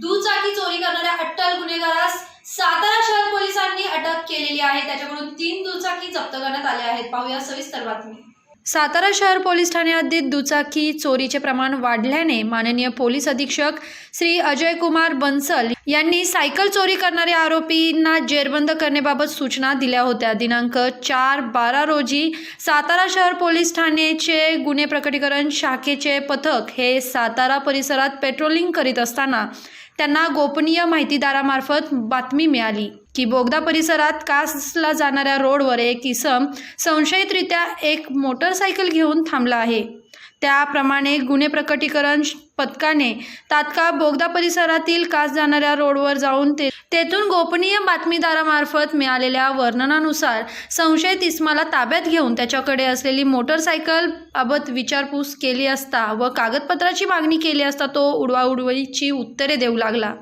दुचाकी चोरी करणाऱ्या अट्टल गुन्हेगारास सातारा शहर पोलिसांनी अटक केलेली आहे. त्याच्याकडून तीन दुचाकी जप्त करण्यात आल्या आहेत. पाहूया सविस्तर बातमी. सातारा शहर पोलीस ठाणे हद्दीत दुचाकी चोरीचे प्रमाण वाढल्याने माननीय पोलीस अधीक्षक श्री अजय कुमार बन्सल यांनी सायकल चोरी करणाऱ्या आरोपींना जेरबंद करण्याबाबत सूचना दिल्या होत्या. दिनांक चार बारा रोजी सातारा शहर पोलीस ठाण्याचे गुन्हे प्रकटीकरण शाखेचे पथक हे सातारा परिसरात पेट्रोलिंग करीत असताना त्यांना गोपनीय माहितीदारामार्फत बातमी मिळाली. की बोगदा परिसरात कासला जाणाऱ्या रोडवर एक इसम संशयितरित्या एक मोटरसायकल घेऊन थांबला आहे. त्याप्रमाणे गुन्हे प्रकटीकरण श- पथकाने तात्काळ बोगदा परिसरातील कास जाणाऱ्या रोडवर जाऊन ते तेथून गोपनीय बातमीदारामार्फत मिळालेल्या वर्णनानुसार संशयित इस्माला ताब्यात घेऊन त्याच्याकडे असलेली मोटरसायकल बाबत विचारपूस केली असता व कागदपत्राची मागणी केली असता तो उडवाउडवीची उत्तरे देऊ लागला.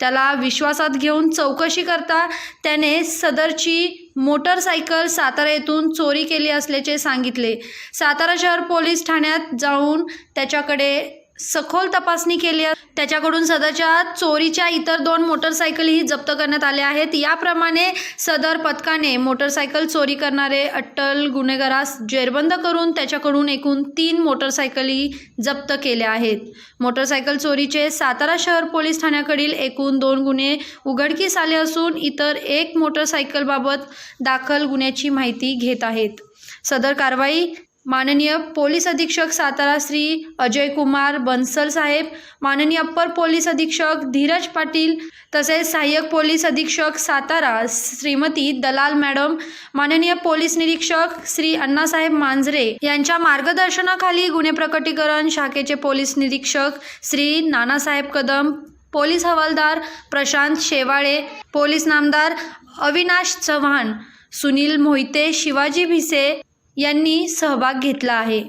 त्याला विश्वासात घेऊन चौकशी करता त्याने सदरची मोटरसायकल सातारा येथून चोरी केली असल्याचे सांगितले. सातारा शहर पोलीस ठाण्यात जाऊन त्याच्याकडे सखोल तपासणी केली त्याच्याकडून सदरच्या चोरीच्या इतर दोन मोटरसायकलही जप्त करण्यात आल्या आहेत. याप्रमाणे सदर पथकाने मोटरसायकल चोरी करणारे अट्टल गुन्हेगारास जेरबंद करून त्याच्याकडून एकूण तीन मोटरसायकली जप्त केल्या आहेत. मोटरसायकल चोरीचे सातारा शहर पोलीस ठाण्याकडील एकूण दोन गुन्हे उघडकीस आले असून इतर एक मोटरसायकलबाबत दाखल गुन्ह्याची माहिती घेत आहेत. सदर कारवाई माननीय पोलीस अधीक्षक सातारा श्री अजय कुमार बन्सल साहेब माननीय अप्पर पोलीस अधीक्षक धीरज पाटील तसेच सहाय्यक पोलीस अधीक्षक सातारा श्रीमती दलाल मॅडम माननीय पोलीस निरीक्षक श्री अण्णासाहेब मांजरे यांच्या मार्गदर्शनाखाली गुन्हे प्रकटीकरण शाखेचे पोलीस निरीक्षक श्री नानासाहेब कदम पोलीस हवालदार प्रशांत शेवाळे पोलीस नामदार अविनाश चव्हाण सुनील मोहिते शिवाजी भिसे यांनी सहभाग घेतला आहे.